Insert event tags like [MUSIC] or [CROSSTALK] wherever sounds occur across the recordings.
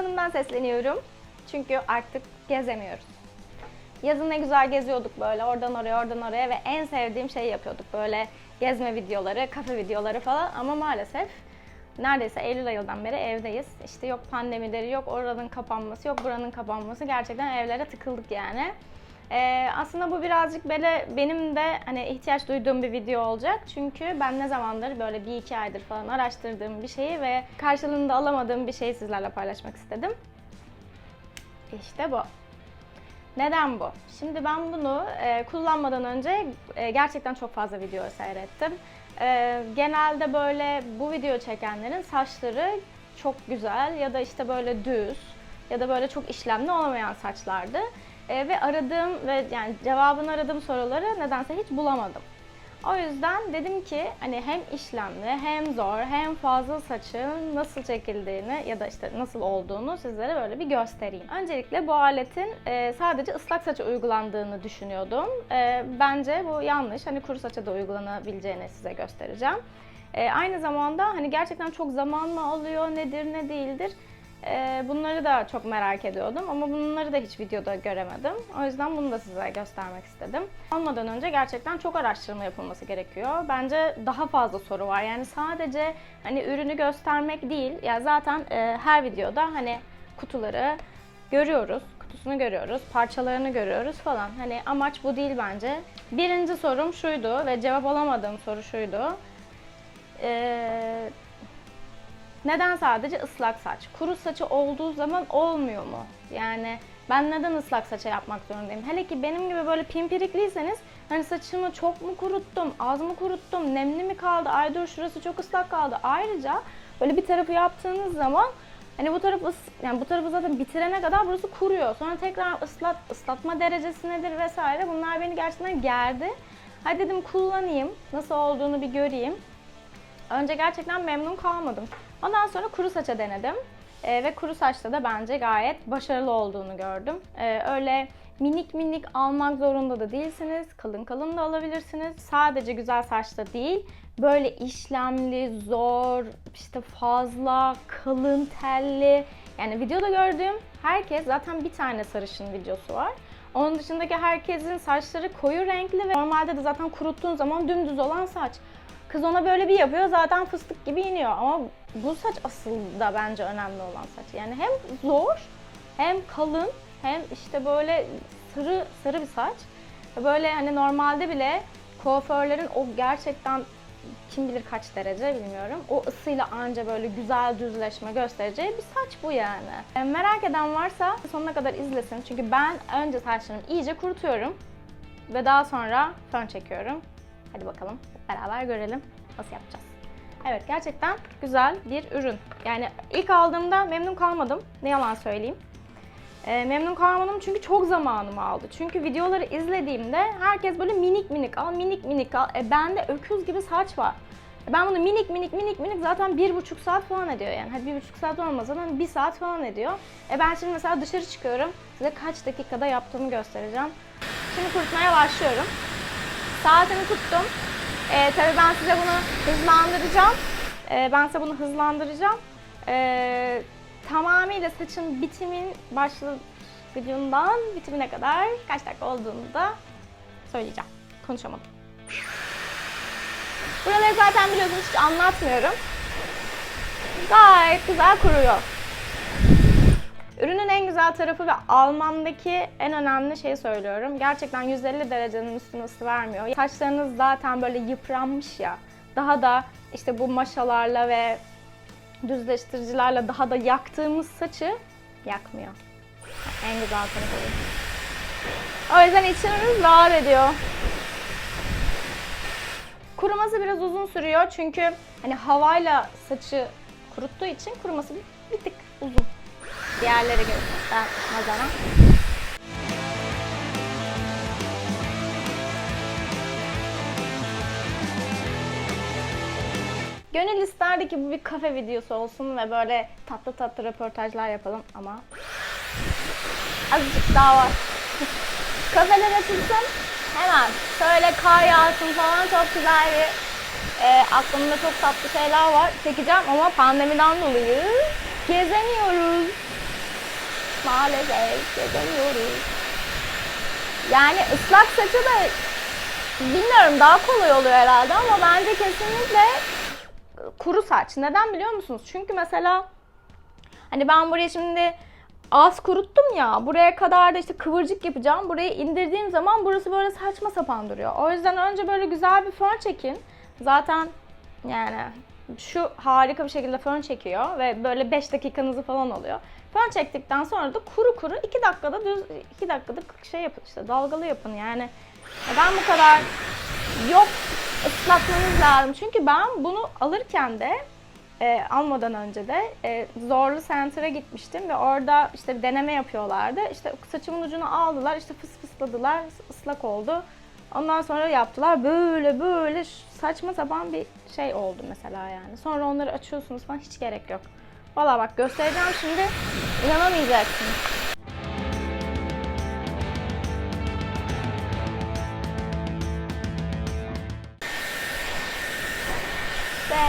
Balkonumdan sesleniyorum. Çünkü artık gezemiyoruz. Yazın ne güzel geziyorduk böyle oradan oraya oradan oraya ve en sevdiğim şeyi yapıyorduk böyle gezme videoları, kafe videoları falan ama maalesef neredeyse Eylül ayından beri evdeyiz. İşte yok pandemileri, yok oranın kapanması, yok buranın kapanması. Gerçekten evlere tıkıldık yani. Ee, aslında bu birazcık böyle benim de hani ihtiyaç duyduğum bir video olacak. Çünkü ben ne zamandır böyle bir iki aydır falan araştırdığım bir şeyi ve karşılığında alamadığım bir şeyi sizlerle paylaşmak istedim. İşte bu. Neden bu? Şimdi ben bunu e, kullanmadan önce e, gerçekten çok fazla video seyrettim. E, genelde böyle bu video çekenlerin saçları çok güzel ya da işte böyle düz ya da böyle çok işlemli olamayan saçlardı. E, ve aradığım ve yani cevabını aradığım soruları nedense hiç bulamadım. O yüzden dedim ki hani hem işlemli hem zor hem fazla saçın nasıl çekildiğini ya da işte nasıl olduğunu sizlere böyle bir göstereyim. Öncelikle bu aletin e, sadece ıslak saça uygulandığını düşünüyordum. E, bence bu yanlış. Hani kuru saça da uygulanabileceğini size göstereceğim. E, aynı zamanda hani gerçekten çok zaman mı alıyor, nedir ne değildir ee, bunları da çok merak ediyordum ama bunları da hiç videoda göremedim. O yüzden bunu da size göstermek istedim. Almadan önce gerçekten çok araştırma yapılması gerekiyor. Bence daha fazla soru var. Yani sadece hani ürünü göstermek değil. Ya zaten e, her videoda hani kutuları görüyoruz. Kutusunu görüyoruz, parçalarını görüyoruz falan. Hani amaç bu değil bence. Birinci sorum şuydu ve cevap alamadığım soru şuydu. Ee, neden sadece ıslak saç? Kuru saçı olduğu zaman olmuyor mu? Yani ben neden ıslak saça yapmak zorundayım? Hele ki benim gibi böyle pimpirikliyseniz hani saçımı çok mu kuruttum, az mı kuruttum, nemli mi kaldı, ay dur şurası çok ıslak kaldı. Ayrıca böyle bir tarafı yaptığınız zaman hani bu tarafı yani bu tarafı zaten bitirene kadar burası kuruyor. Sonra tekrar ıslat ıslatma derecesi nedir vesaire. Bunlar beni gerçekten gerdi. Hadi dedim kullanayım, nasıl olduğunu bir göreyim. Önce gerçekten memnun kalmadım. Ondan sonra kuru saça denedim. Ee, ve kuru saçta da bence gayet başarılı olduğunu gördüm. Ee, öyle minik minik almak zorunda da değilsiniz. Kalın kalın da alabilirsiniz. Sadece güzel saçta değil, böyle işlemli, zor, işte fazla, kalın telli. Yani videoda gördüğüm herkes zaten bir tane sarışın videosu var. Onun dışındaki herkesin saçları koyu renkli ve normalde de zaten kuruttuğun zaman dümdüz olan saç. Kız ona böyle bir yapıyor zaten fıstık gibi iniyor ama bu saç asıl da bence önemli olan saç. Yani hem zor hem kalın hem işte böyle sarı sarı bir saç. Böyle hani normalde bile kuaförlerin o gerçekten kim bilir kaç derece bilmiyorum. O ısıyla anca böyle güzel düzleşme göstereceği bir saç bu yani. E, merak eden varsa sonuna kadar izlesin. Çünkü ben önce saçlarımı iyice kurutuyorum ve daha sonra fön çekiyorum. Hadi bakalım beraber görelim nasıl yapacağız. Evet gerçekten güzel bir ürün. Yani ilk aldığımda memnun kalmadım. Ne yalan söyleyeyim. Ee, memnun kalmadım çünkü çok zamanımı aldı. Çünkü videoları izlediğimde herkes böyle minik minik al, minik minik al. E, bende öküz gibi saç var. E, ben bunu minik minik minik minik zaten bir buçuk saat falan ediyor yani. Hadi bir buçuk saat olmasa da bir saat falan ediyor. E ben şimdi mesela dışarı çıkıyorum. Size kaç dakikada yaptığımı göstereceğim. Şimdi kurutmaya başlıyorum. Saatini tuttum. Ee, tabii ben size bunu hızlandıracağım. Ee, ben size bunu hızlandıracağım. Ee, tamamıyla saçın bitimin başlangıcından bitimine kadar kaç dakika olduğunu da söyleyeceğim. Konuşamadım. Buraları zaten biliyorsunuz hiç anlatmıyorum. Gayet güzel kuruyor. Ürünün en güzel tarafı ve almamdaki en önemli şeyi söylüyorum. Gerçekten 150 derecenin üstüne ısı vermiyor. Saçlarınız zaten böyle yıpranmış ya. Daha da işte bu maşalarla ve düzleştiricilerle daha da yaktığımız saçı yakmıyor. En güzel tarafı. O yüzden içiniz rahat ediyor. Kuruması biraz uzun sürüyor çünkü hani havayla saçı kuruttuğu için kuruması bir, bir tık uzun. Diğerlere göre nazaran. Gönül isterdi ki bu bir kafe videosu olsun ve böyle tatlı tatlı röportajlar yapalım ama azıcık daha var. [LAUGHS] Kafeler açılsın hemen şöyle kar yağsın falan çok güzel bir e, aklımda çok tatlı şeyler var çekeceğim ama pandemiden dolayı gezemiyoruz. Maalesef gezemiyoruz. Yani ıslak saçı da bilmiyorum daha kolay oluyor herhalde ama bence kesinlikle kuru saç. Neden biliyor musunuz? Çünkü mesela hani ben buraya şimdi az kuruttum ya. Buraya kadar da işte kıvırcık yapacağım. Burayı indirdiğim zaman burası böyle saçma sapan duruyor. O yüzden önce böyle güzel bir fön çekin. Zaten yani şu harika bir şekilde fön çekiyor ve böyle 5 dakikanızı falan alıyor. Fön çektikten sonra da kuru kuru 2 dakikada düz 2 dakikada şey yapın işte dalgalı yapın yani. Ben bu kadar yok ıslatmanız lazım. Çünkü ben bunu alırken de e, almadan önce de e, Zorlu Center'a gitmiştim ve orada işte bir deneme yapıyorlardı. İşte saçımın ucunu aldılar, işte fıs fısladılar, ıslak oldu. Ondan sonra yaptılar böyle böyle saçma sapan bir şey oldu mesela yani. Sonra onları açıyorsunuz falan hiç gerek yok. Valla bak göstereceğim şimdi inanamayacaksınız. İşte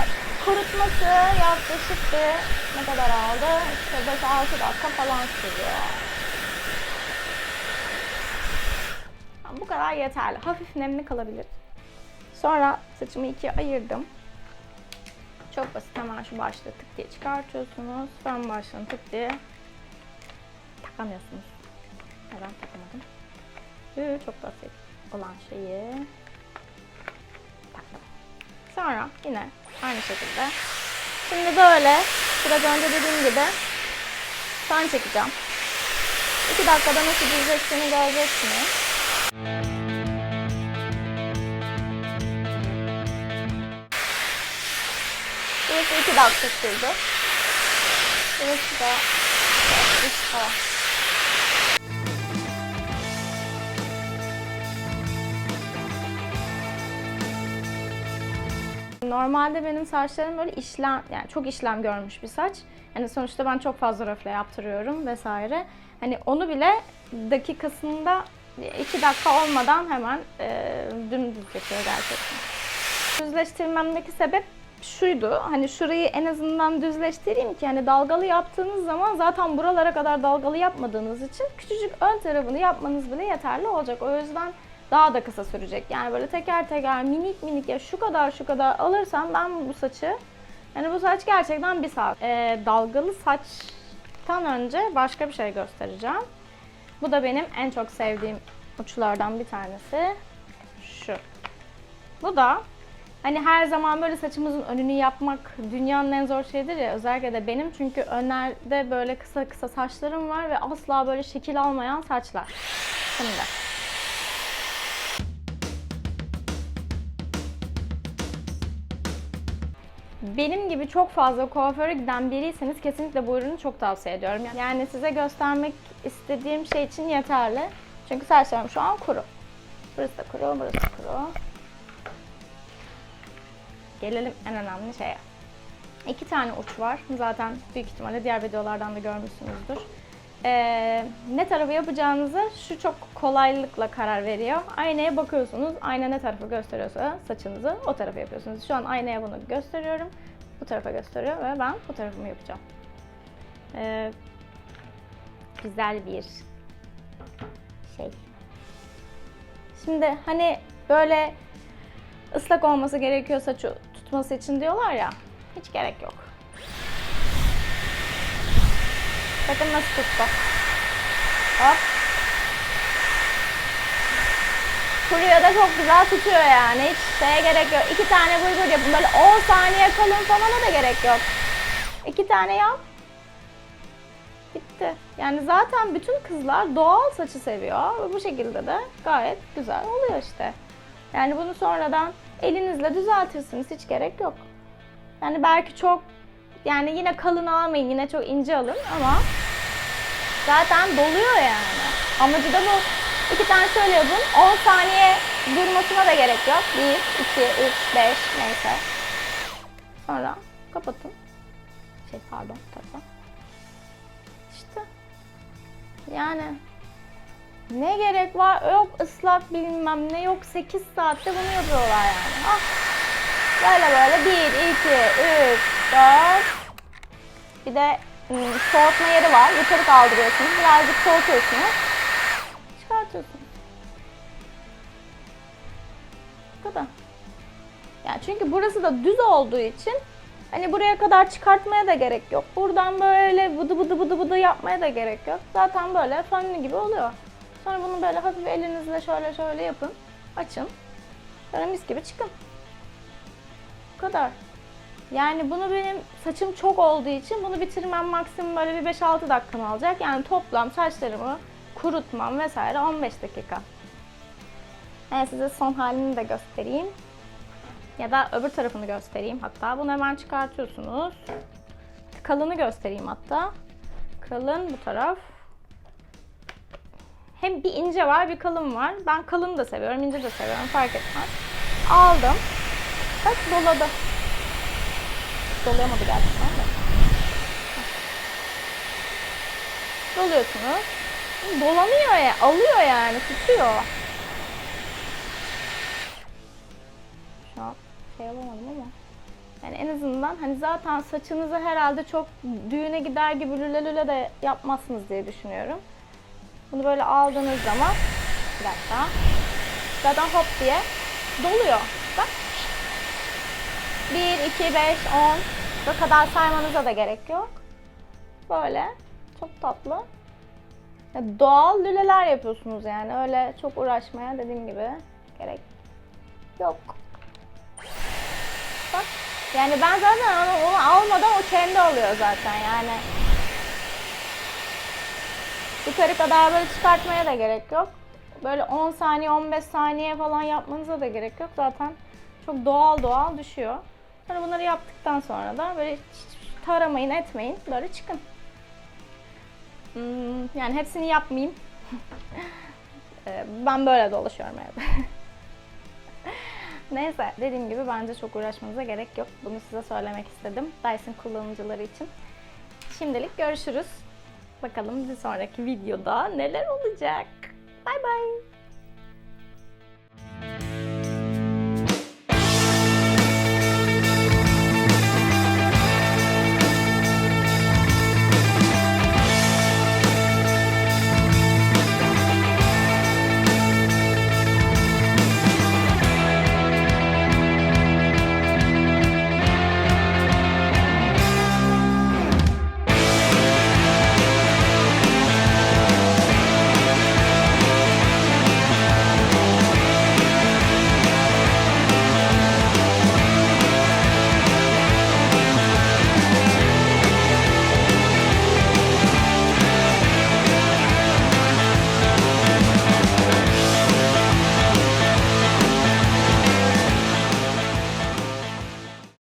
kurutması yaklaşık bir ne kadar aldı? İşte 5-6 dakika falan sürüyor. Bu kadar yeterli. Hafif nemli kalabilir. Sonra saçımı ikiye ayırdım. Çok basit. Hemen şu başlığı tık diye çıkartıyorsunuz. Ön başlığını tık diye takamıyorsunuz. Neden takamadım? Ee, Çok basit olan şeyi taktım. Sonra yine aynı şekilde. Şimdi böyle biraz önce dediğim gibi fön çekeceğim. 2 dakikada nasıl düzleştiğini göreceksiniz. Burası 2 dakika sürdü. Burası da 3 falan. Normalde benim saçlarım böyle işlem yani çok işlem görmüş bir saç. Yani sonuçta ben çok fazla röfle yaptırıyorum vesaire. Hani onu bile dakikasında 2 dakika olmadan hemen e, dümdüz yapıyor gerçekten. Düzleştirmemdeki sebep şuydu. Hani şurayı en azından düzleştireyim ki hani dalgalı yaptığınız zaman zaten buralara kadar dalgalı yapmadığınız için küçücük ön tarafını yapmanız bile yeterli olacak. O yüzden daha da kısa sürecek. Yani böyle teker teker minik minik ya şu kadar şu kadar alırsam ben bu saçı yani bu saç gerçekten bir saat. Ee, dalgalı saçtan önce başka bir şey göstereceğim. Bu da benim en çok sevdiğim uçlardan bir tanesi. Şu. Bu da hani her zaman böyle saçımızın önünü yapmak dünyanın en zor şeyidir ya özellikle de benim çünkü önlerde böyle kısa kısa saçlarım var ve asla böyle şekil almayan saçlar. Şimdi benim gibi çok fazla kuaföre giden biriyseniz kesinlikle bu ürünü çok tavsiye ediyorum. Yani size göstermek istediğim şey için yeterli. Çünkü saçlarım şu an kuru. Burası da kuru, burası da kuru. Gelelim en önemli şeye. İki tane uç var. Zaten büyük ihtimalle diğer videolardan da görmüşsünüzdür. Ee, ne tarafı yapacağınızı şu çok kolaylıkla karar veriyor. Aynaya bakıyorsunuz. Ayna ne tarafı gösteriyorsa saçınızı o tarafa yapıyorsunuz. Şu an aynaya bunu gösteriyorum. Bu tarafa gösteriyor ve ben bu tarafımı yapacağım. Ee, güzel bir şey. Şimdi hani böyle ıslak olması gerekiyor saçı tutması için diyorlar ya. Hiç gerek yok. Bakın nasıl tuttu. Hop. Kuruyor da çok güzel tutuyor yani. Hiç şeye gerek yok. İki tane bulgur yapın. Böyle 10 saniye kalın falan da gerek yok. İki tane yap. Bitti. Yani zaten bütün kızlar doğal saçı seviyor. Ve bu şekilde de gayet güzel oluyor işte. Yani bunu sonradan elinizle düzeltirsiniz. Hiç gerek yok. Yani belki çok yani yine kalın almayın, yine çok ince alın ama zaten doluyor yani. Amacı da bu. İki tane şöyle yapın. 10 saniye durmasına da gerek yok. 1, 2, 3, 5 neyse. Sonra kapatın. Şey pardon tabii. İşte. Yani ne gerek var? Yok ıslak bilmem ne yok 8 saatte bunu yapıyorlar yani. Ah. Böyle böyle 1, 2, 3, 4 bir de ım, soğutma yeri var. Yukarı kaldırıyorsunuz. Birazcık soğutuyorsunuz. Çıkartıyorsunuz. Bu kadar. Yani çünkü burası da düz olduğu için hani buraya kadar çıkartmaya da gerek yok. Buradan böyle bıdı bıdı bıdı bıdı yapmaya da gerek yok. Zaten böyle fönlü gibi oluyor. Sonra bunu böyle hafif elinizle şöyle şöyle yapın. Açın. Sonra mis gibi çıkın. Bu kadar. Yani bunu benim saçım çok olduğu için bunu bitirmem maksimum böyle bir 5-6 dakikamı alacak. Yani toplam saçlarımı kurutmam vesaire 15 dakika. Ben size son halini de göstereyim. Ya da öbür tarafını göstereyim hatta. Bunu hemen çıkartıyorsunuz. Kalını göstereyim hatta. Kalın bu taraf. Hem bir ince var bir kalın var. Ben kalın da seviyorum, ince de seviyorum fark etmez. Aldım. Bak doladı. Dolayamadı gerçekten de. Doluyorsunuz. Dolanıyor ya, alıyor yani, tutuyor. Şu an şey alamadım ama. Yani en azından hani zaten saçınızı herhalde çok düğüne gider gibi lüle lüle de yapmazsınız diye düşünüyorum. Bunu böyle aldığınız zaman bir dakika. Zaten hop diye doluyor. Bak. 1, 2, 5, 10. Bu kadar saymanıza da gerek yok. Böyle. Çok tatlı. Doğal lüleler yapıyorsunuz yani. Öyle çok uğraşmaya dediğim gibi gerek yok. Bak. Yani ben zaten onu, onu almadan o kendi alıyor zaten yani. Yukarı kadar böyle çıkartmaya da gerek yok. Böyle 10 saniye 15 saniye falan yapmanıza da gerek yok. Zaten çok doğal doğal düşüyor. Sonra bunları yaptıktan sonra da böyle taramayın etmeyin. Böyle çıkın. Hmm, yani hepsini yapmayayım. [LAUGHS] Ee, ben böyle dolaşıyorum evde. [LAUGHS] Neyse dediğim gibi bence çok uğraşmanıza gerek yok. Bunu size söylemek istedim. Dyson kullanıcıları için. Şimdilik görüşürüz. Bakalım bir sonraki videoda neler olacak. Bay bay.